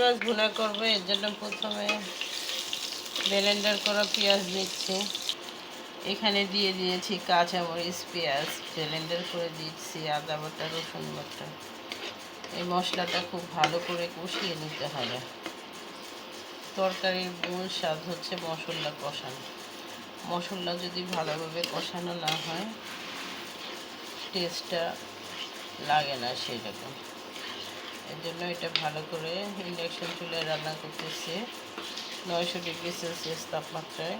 মাছ ভুনা করব, এর জন্য প্রথমে ব্লেন্ডার করা পেঁয়াজ দিচ্ছি। এখানে দিয়ে দিয়েছি কাঁচামরিচ পেঁয়াজ ব্লেন্ডার করে দিচ্ছি আদা বাটা, রসুন বাটা। এই মশলাটা খুব ভালো করে কষিয়ে নিতে হবে। তরকারির মূল স্বাদ হচ্ছে মশলা কষানো। মশলা যদি ভালোভাবে কষানো না হয় টেস্টটা লাগে না সেই রকম এর জন্য এটা ভালো করে ইন্ডাকশন চুলায় রান্না করতেছি। নয়শো ডিগ্রি সেলসিয়াস তাপমাত্রায়।